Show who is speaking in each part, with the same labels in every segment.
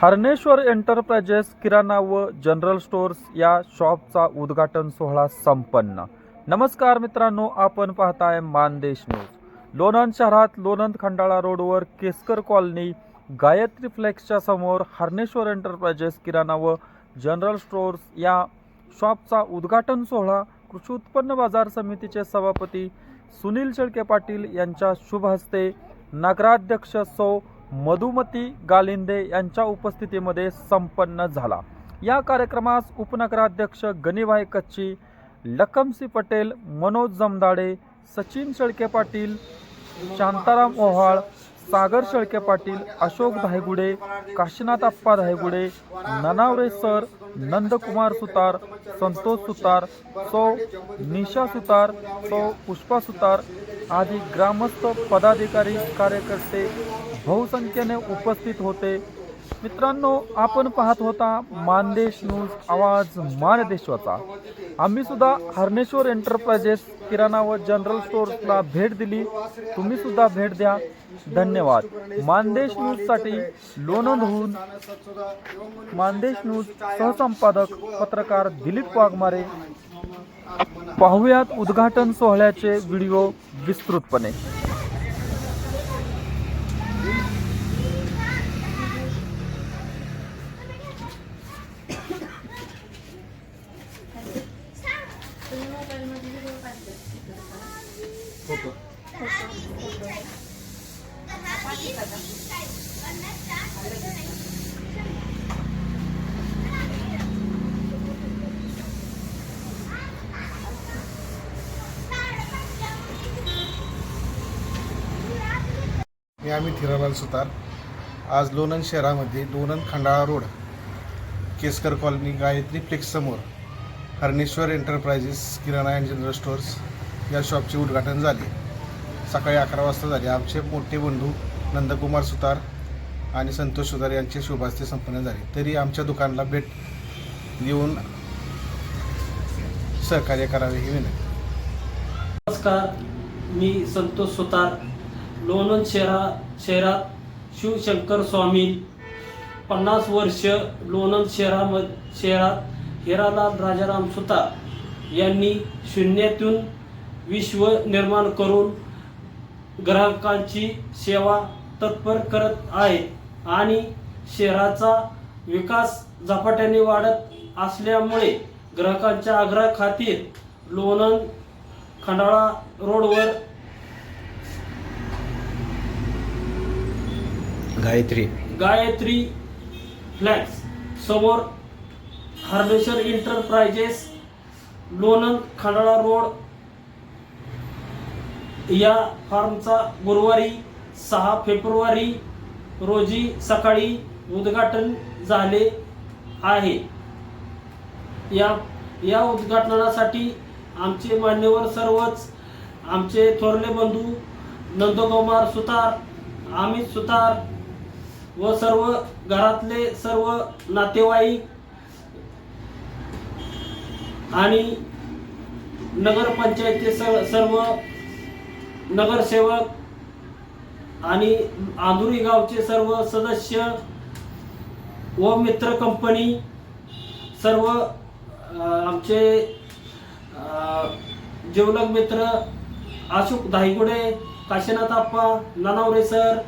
Speaker 1: हर्नेश्वर enterprises किराणा व general stores या शॉपचा उद्घाटन सोहळा संपन्न. नमस्कार मित्रांनो आपण पाहताय मानदेश न्यूज. लोणंद शहरात लोणंद खंडाळा रोडवर केसकर कॉलनी गायत्री फ्लेक्सच्या समोर हर्नेश्वर एंटरप्राइजेस किराणा व जनरल स्टोअर्स या शॉपचा उद्घाटन सोहळा कृषी उत्पन्न बाजार समितीचे सभापती सुनील शेळके पाटील यांच्या शुभ हस्ते नगराध्यक्ष सौ मधुमती गालिंदे यांच्या उपस्थितीमध्ये संपन्न झाला. या कार्यक्रमास उपनगराध्यक्ष गणिभाई कच्ची लखमसी पटेल मनोज जमदाडे सचिन शेळके पाटील शांताराम ओहाळ सागर शेळके पाटील अशोक धायगुडे काशीनाथ अप्पा धायगुडे ननावरे सर नंदकुमार सुतार संतोष सुतार सौ निशा सुतार सौ पुष्पा सुतार आदी ग्रामस्थ पदाधिकारी कार्यकर्ते बहुसंख्येने उपस्थित होते. मित्रांनो आपण पाहत होता मानदेश न्यूज आवाज मानदेशवाचा आम्ही सुद्धा हर्नेश्वर एंटरप्राइजेस किराणा व जनरल स्टोअर्सला भेट दिली. तुम्ही सुद्धा भेट द्या. धन्यवाद. मानदेश न्यूजसाठी लोणंदहून मानदेश न्यूज सहसंपादक पत्रकार दिलीप वाघमारे. पाहुयात उद्घाटन सोहळ्याचे व्हिडिओ विस्तृतपणे.
Speaker 2: मी आम्ही थिरालाल सुतार. आज लोणंद शहरामध्ये Lonand Khandala road Keskar colony Gayatri flex समोर हरणेश्वर एंटरप्राइजेस किराणा अँड जनरल स्टोअर्स या शॉपचे उद्घाटन झाले. सकाळी अकरा वाजता झाले. आमचे मोठे बंधू नंदकुमार सुतार आणि संतोष सुतार यांचे शुभास्ते संपन्न झाले. तरी आमच्या दुकानाला भेट देऊन सहकार्य करावे ही विनंती.
Speaker 3: नमस्कार मी संतोष सुतार लोणंद शहरा शहरात शिवशंकर स्वामी पन्नास वर्ष लोणंद शहराम शहरात हिरालाल राजाराम सुतार यांनी शून्यातून विश्व निर्माण करून ग्राहकांची सेवा तत्पर करत आहेत आणि शहराचा विकास झपाट्याने वाढत असल्यामुळे ग्राहकांच्या आग्रह खातीर लोणंद खंडाळा रोडवर
Speaker 4: गायत्री.
Speaker 3: गायत्री फ्लॅट्स समोर हार्वेश्वर इंटरप्राइजेस लोणंद खंडाळा रोड या फार्मचा गुरुवारी सहा फेब्रुवारी रोजी सकाळी उद्घाटन झाले आहे. या या उद्घाटनासाठी आमचे मान्यवर सर्वच आमचे थोरले बंधू नंदकुमार सुतार अमित सुतार व सर्व घरातले सर्व नातेवाईक आणि नगरपंचायतीचे सर्व नगरसेवक आणि आंधुरी गावचे सर्व सदस्य व मित्र कंपनी सर्व आमचे अ, मित्र अशोक धायगुडे काशीनाथ आप्पा नानावरे सर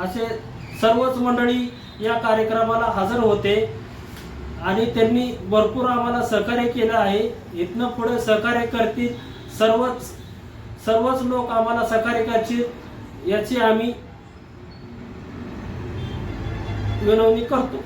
Speaker 3: असे सर्वच मंडळी या कार्यक्रमाला हजर होते. आणि त्यांनी भरपूर आम्हाला सहकार्य केलं आहे. इथनं पुढे सहकार्य करतील सर्वच सर्वच लोक आम्हाला सहकार्य करतील. याची आम्ही विनवणी करतो.